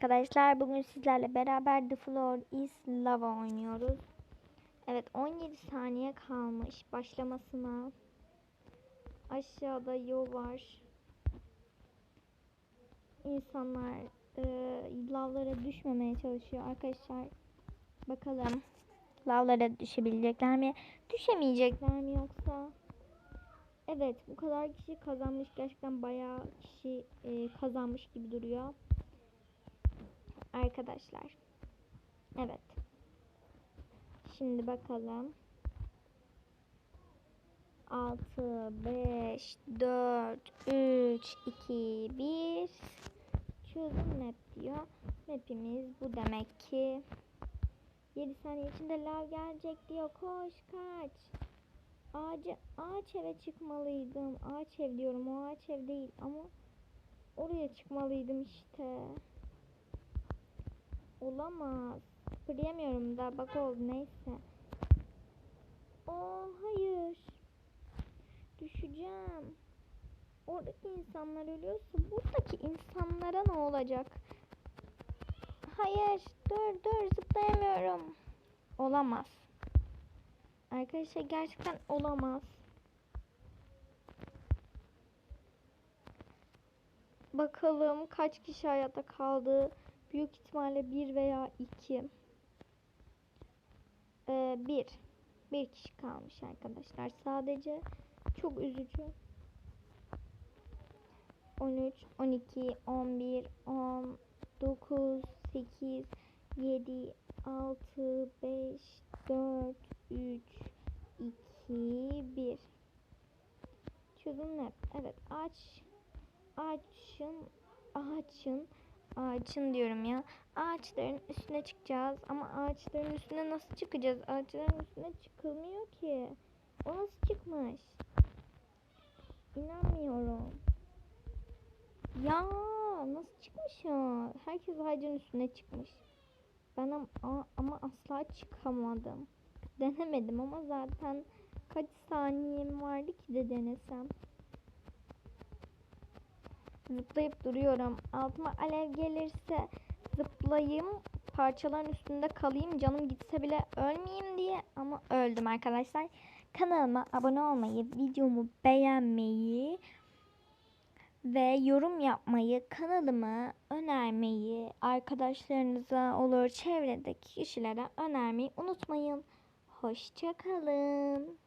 arkadaşlar. Bugün sizlerle beraber The Floor is Lava oynuyoruz. Evet 17 saniye kalmış başlamasına. Aşağıda yol var. İnsanlar e, lavlara düşmemeye çalışıyor arkadaşlar. Bakalım lavlara düşebilecekler mi? Düşemeyecekler mi yoksa? Evet bu kadar kişi kazanmış. Gerçekten bayağı kişi e, kazanmış gibi duruyor. Arkadaşlar. Evet. Şimdi bakalım. 6, 5, 4, 3, 2, 1. Çözüm map diyor. Map'imiz bu demek ki. 7 saniye içinde lav gelecek diyor. Koş kaç. Ağacı, ağaç eve çıkmalıydım. Ağaç ev diyorum. O ağaç ev değil ama oraya çıkmalıydım işte. Olamaz. Kıpırdayamıyorum da. Bak oldu neyse. Oo hayır. Düşeceğim. Oradaki insanlar ölüyorsa buradaki insanlara ne olacak? Hayır. Dur dur zıplayamıyorum. Olamaz. Arkadaşlar gerçekten olamaz. Bakalım kaç kişi hayatta kaldı. Büyük ihtimalle bir veya iki. Ee, bir. Bir kişi kalmış arkadaşlar. Sadece çok üzücü. 13, 12, 11, 10, 9, 8, 7, 6, 5, 4, 3, 2, 1. Çözüm ne? Evet ağaç ağaçın ağaçın ağaçın diyorum ya. Ağaçların üstüne çıkacağız ama ağaçların üstüne nasıl çıkacağız? Ağaçların üstüne çıkılmıyor ki. O nasıl çıkmış? İnanmıyorum. Ya nasıl çıkmış ya? Herkes ağacın üstüne çıkmış. Ben ama, ama asla çıkamadım. Denemedim ama zaten kaç saniyem vardı ki de denesem. Zıplayıp duruyorum. Altıma alev gelirse zıplayayım. Parçaların üstünde kalayım. Canım gitse bile ölmeyeyim diye. Ama öldüm arkadaşlar. Kanalıma abone olmayı, videomu beğenmeyi ve yorum yapmayı, kanalımı önermeyi, arkadaşlarınıza olur çevredeki kişilere önermeyi unutmayın. Hoşçakalın.